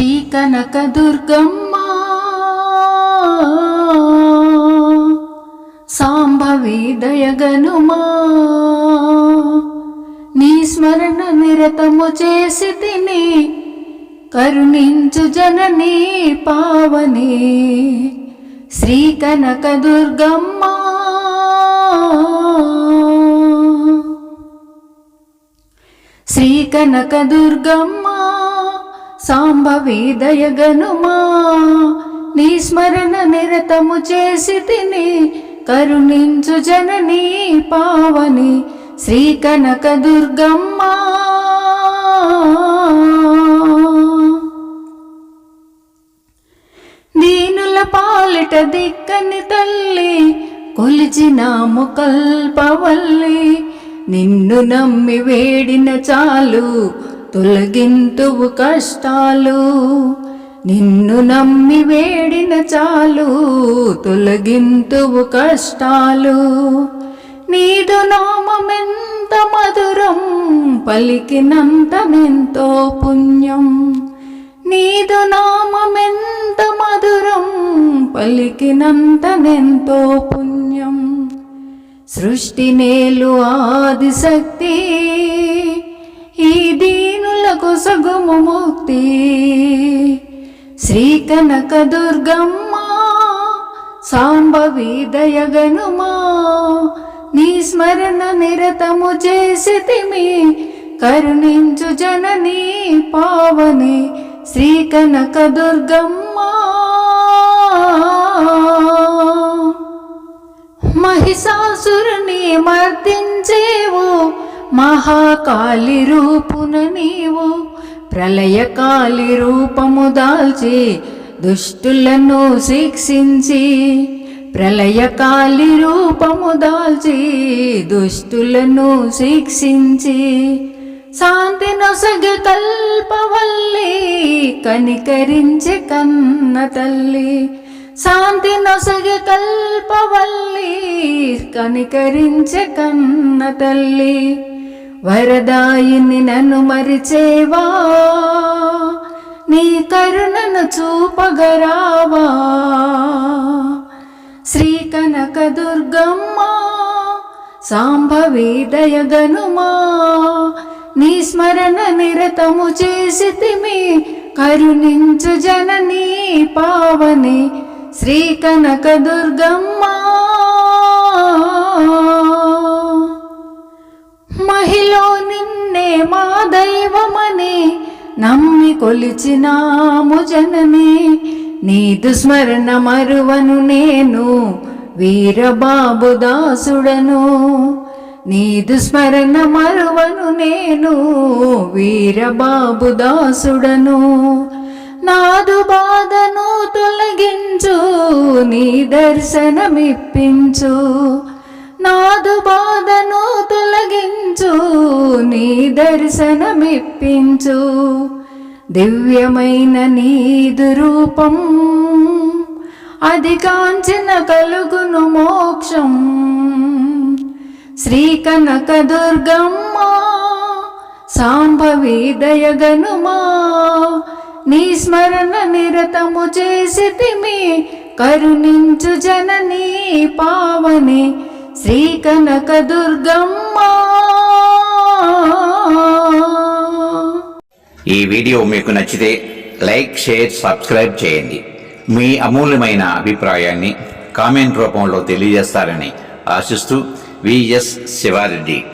శ్రీ కనక దుర్గమ్మ. సాంభవి దయగనుమా. నీ స్మరణ నిరతము చేసి తిని కరుణించు జననీ పావని. శ్రీ కనక దుర్గమ్మ. శ్రీ కనక దుర్గమ్మ. సాంబవి దయగనుమా నీ స్మరణ నిరతము చేసి తిని కరుణించు జననీ పావని శ్రీ కనక దుర్గమ్మ దీనుల పాలిట దిక్కని తల్లి కొలిచినాము కల్పవల్లి నిన్ను నమ్మి వేడిన చాలు తొలగింతువు కష్టాలు నిన్ను నమ్మి వేడిన చాలు తొలగింతువు కష్టాలు. నీదు నామమెంత మధురం పలికినంతమెంతో పుణ్యం. నీదు నామమెంత మధురం పలికినంతమెంతో పుణ్యం. సృష్టి నేలు ఆదిశక్తి ఈ దీనులకు సగుము ముక్తి శ్రీ కనక దుర్గమ్మ సాంబవి దయగనుమా నీ స్మరణ నిరతము చేసితిమి కరుణించు జననీ పావని శ్రీ కనక దుర్గమ్మ. మహాకాళి రూపున నీవు ప్రళయకాళి రూపము దాల్చి దుష్టులను శిక్షించి ప్రళయకాలి రూపము దాల్చి దుష్టులను శిక్షించి శాంతి నొసగ కల్పవల్లి కనికరించే కన్న తల్లి. శాంతి నొసగ కల్పవల్లి కనికరించే కన్న తల్లి. వరదాయిని నన్ను మరిచేవా? నీ కరుణను చూపగరావా? శ్రీ కనక దుర్గమ్మ సాంభవి దయగనుమా నీ స్మరణ నిరతము చేసితిమి కరుణించు జననీ పావని శ్రీ కనక దుర్గమ్మా నమ్మి కొలిచినాము జనని నీదు స్మరణ మరువను నేను వీరబాబు దాసుడను. నీదు స్మరణ మరువను నేను వీరబాబు దాసుడను. నాదు బాధను తొలగించు నీ దర్శనమిప్పించు. నాదు బా నీ దర్శనమిప్పించు. దివ్యమైన నీదు రూపం అది కాంచిన కలుగును మోక్షం. శ్రీ కనక దుర్గమ్మ సాంభవి దయగనుమా నీ స్మరణ నిరతము చేసితిమి కరుణించు జననీ పావని. శ్రీ కనక దుర్గమ్మ ఈ వీడియో మీకు నచ్చితే లైక్ షేర్ సబ్స్క్రైబ్ చేయండి. మీ అమూల్యమైన అభిప్రాయాన్ని కామెంట్ రూపంలో తెలియజేస్తారని ఆశిస్తూ విఎస్ శివారెడ్డి.